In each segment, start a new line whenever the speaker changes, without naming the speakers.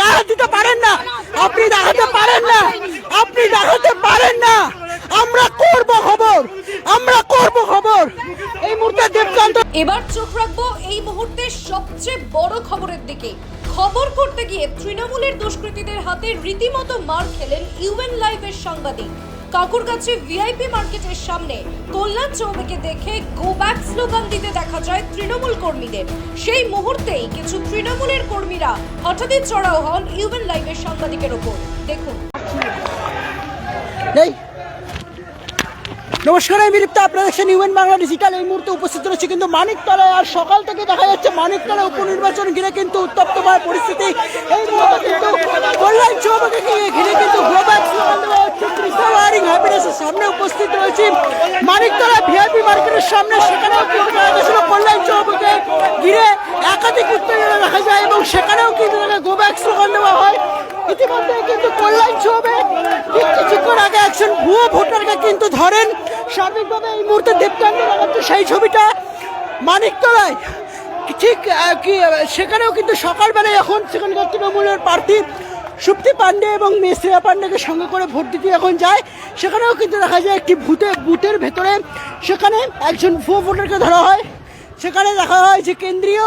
গায়ে দিতে পারেন না। আপনি দেখাতে পারেন না। আপনি দেখাতে পারেন না। আমরা করব খবর। আমরা করব খবর। এই মুহূর্তে দেবকান্ত
এবার চোখ রাখব এই মুহূর্তে সবচেয়ে বড় খবরের দিকে। খবর করতে গিয়ে তৃণমূলের দুষ্কৃতীদের হাতে রীতিমতো মার খেলেন ইউএন লাইভের সাংবাদিক। কাকুরগাছি ভিআইপি মার্কেটের সামনে কল্যাণ চৌবেকে দেখে গো ব্যাক স্লোগান দিতে দেখা যায় তৃণমূল কর্মীদের। সেই মুহূর্তেই কিছু তৃণমূলের কর্মীরা হঠাৎই চড়াও হন ইউএন লাইভের সাংবাদিকের ওপর। দেখুন।
নমস্কার, আমি বিলিপ্ত আপনারা দেখছেন ইউএন বাংলা ডিজিটাল এই মুহূর্তে উপস্থিত রয়েছে কিন্তু মানিকতলায়। আর সকাল থেকে দেখা যাচ্ছে মানিকতলা উপনির্বাচন ঘিরে কিন্তু উত্তপ্তময় পরিস্থিতি। এই মুহূর্তে কিন্তু কল্যাণ চৌবাকে ঘিরে কিন্তু গ্লোবাল স্লোগান দেওয়া হচ্ছে ক্রিস্টাল ওয়ারিং হ্যাপিনেসের সামনে উপস্থিত রয়েছে মানিকতলা ভিআইপি মার্কেটের সামনে। সেখানেও কিন্তু দেখা গেছিল কল্যাণ চৌবাকে ঘিরে একাধিক উত্তেজনা দেখা যায় এবং সেখানেও কিন্তু গো ব্যাক স্লোগান দেওয়া হয়। ইতিমধ্যে কিন্তু কল্যাণ চৌবে কিছুক্ষণ আগে একজন ভুয়ো ভোটারকে কিন্তু ধরেন। সার্বিকভাবে এই মুহূর্তে দেবকান্ত সেই ছবিটা। মানিকতলায় ঠিক কি সেখানেও কিন্তু সকালবেলায় এখন সেখানকার তৃণমূলের প্রার্থী সুপ্তি পান্ডে এবং মেসিয়া পান্ডেকে সঙ্গে করে ভোট দিতে এখন যায়। সেখানেও কিন্তু দেখা যায় একটি ভূতে বুথের ভেতরে, সেখানে একজন ভুয়ো ভোটারকে ধরা হয়। সেখানে দেখা হয় যে কেন্দ্রীয়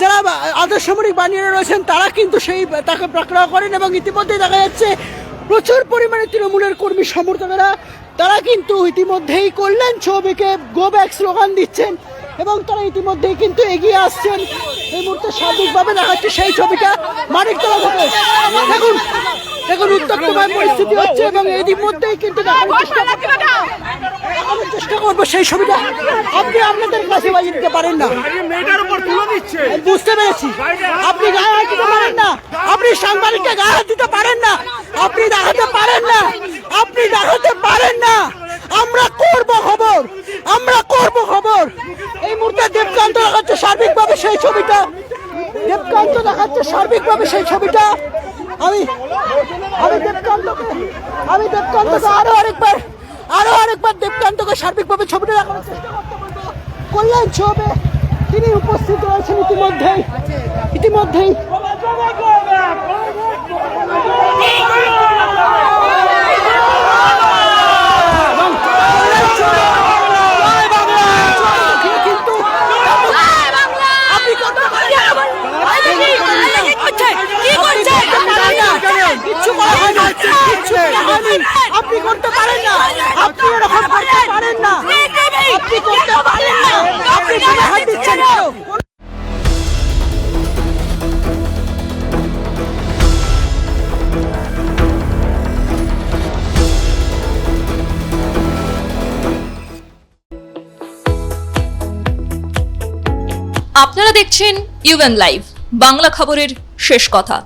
যারা আদর্শমণিক বানিয়ে রয়েছেন, তারা কিন্তু সেই তাকে পাকড়াও করেন এবং ইতিমধ্যে দেখা যাচ্ছে প্রচুর পরিমাণে তৃণমূলের কর্মী সমর্থকেরা, তারা কিন্তু ইতিমধ্যেই কল্যাণ ছবিকে গো ব্যাক স্লোগান দিচ্ছেন। এবং তারা ইতিমধ্যেই কিন্তু এগিয়ে আসছেন। এই মুহূর্তে সার্বিকভাবে দেখাচ্ছে সেই ছবিটা মানিকতলা থেকে দেখুন দেখুন উত্তপ্তময় পরিস্থিতি হচ্ছে এবং এই মধ্যেই কিন্তু দেখানোর চেষ্টা করব সেই ছবিটা। আপনি আপনাদের কাছে বাজিয়ে দিতে পারেন না।
মেয়েটার উপর তুলে দিচ্ছে।
আমি বুঝতে পেরেছি। আপনি গায়ে হাত দিতে পারেন না। আপনি সাংবাদিককে গায়ে হাত দিতে পারেন না। আপনি দেখাতে পারেন না। আপনি দেখাতে পারেন না আমরা করব খবর আমরা করব খবর মুহূর্তে দেবকান্ত দেখাচ্ছে সার্বিকভাবে সেই ছবিটা। দেবকান্ত দেখাচ্ছে সার্বিকভাবে সেই ছবিটা। আমি আমি দেবকান্তকে আমি দেবকান্তকে আরও আরেকবার আরও আরেকবার দেবকান্তকে সার্বিকভাবে ছবিটা দেখানোর চেষ্টা করতে বলব। কল্যাণ ছবে তিনি উপস্থিত রয়েছেন ইতিমধ্যেই। ইতিমধ্যেই এবং কল্যাণ ছবে, জয় বাংলা, জয় লক্ষ্মী, কিন্তু আপনি করতে পারেন না। আপনি করতে পারেন না। কিচ্ছু করা হয় না, কিচ্ছু আপনি করতে পারেন না। আপনি এরকম করতে পারেন না। আপনি করতে পারেন না। আপনি
আপনারা দেখছেন ইউএন লাইভ বাংলা খবরের শেষ কথা।